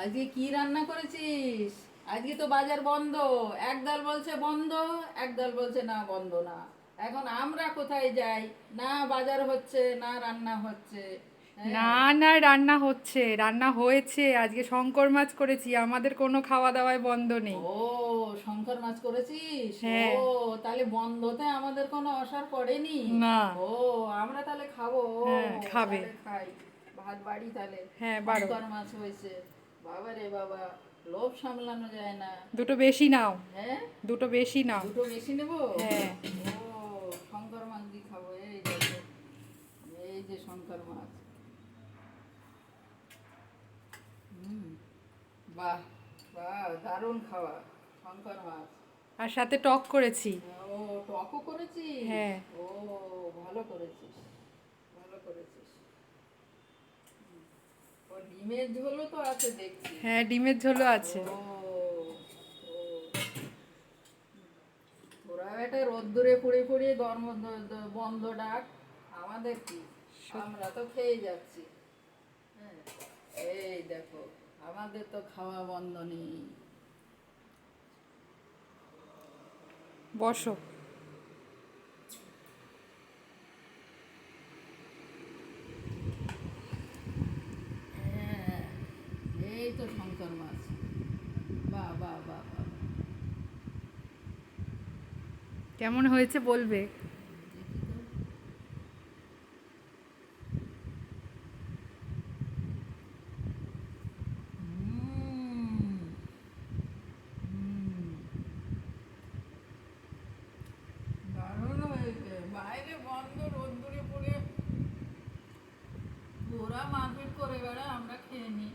আজকে কি রান্না করেছিস? আজকে তো বাজার বন্ধ। একদল বলছে বন্ধ একদল বলছে না বন্ধ না। এখন আমরা কোথায় যাই? না বাজার হচ্ছে না রান্না হচ্ছে। হ্যাঁ। না না রান্না হচ্ছে রান্না হয়েছে। আজকে শঙ্কর মাছ করেছি আমাদের কোনো খাওয়া দাওয়ায় বন্ধ নেই। ও শঙ্কর মাছ করেছিস? হ্যাঁ। ও তাহলে বন্ধতে আমাদের কোনো অসার পড়েনি? না। ও আমরা তাহলে খাব। হ্যাঁ, খাবে। খাই। ভাত বাড়ি তাহলে। হ্যাঁ, শঙ্কর মাছ হয়েছে। বাবা রে বাবা লোভ সামলানো যায় না। দুটো বেশি নাও। হ্যাঁ? দুটো বেশি নাও। দুটো বেশি নেব? হ্যাঁ। ও শঙ্কর মাছ দিয়ে খাব এই দেখো এই যে শঙ্কর মাছ। হুম বাহ বাহ দারুণ খাওয়া শঙ্কর মাছ। আর সাথে টক করেছি। ও টকও করেছিস? হ্যাঁ। ও ভালো করেছিস ভালো করেছিস। ডিমের ঝোলও তো আছে দেখছি। হ্যাঁ ডিমের ঝোলও আছে। ও, ও। তোরা একটা রোদ্দুরে পুড়ে পুড়িয়ে ধর্ম বন্ধ ডাক। আমাদের কি? আমরা তো খেয়ে যাচ্ছি। হ্যাঁ এই দেখো আমাদের তো খাওয়া বন্ধ নেই। বসো। এই তো শঙ্কর মাছ। বা বা বা কেমন হয়েছে বলবে? বাইরে বন্ধ মারপিট করে আমরা খেয়ে নিই।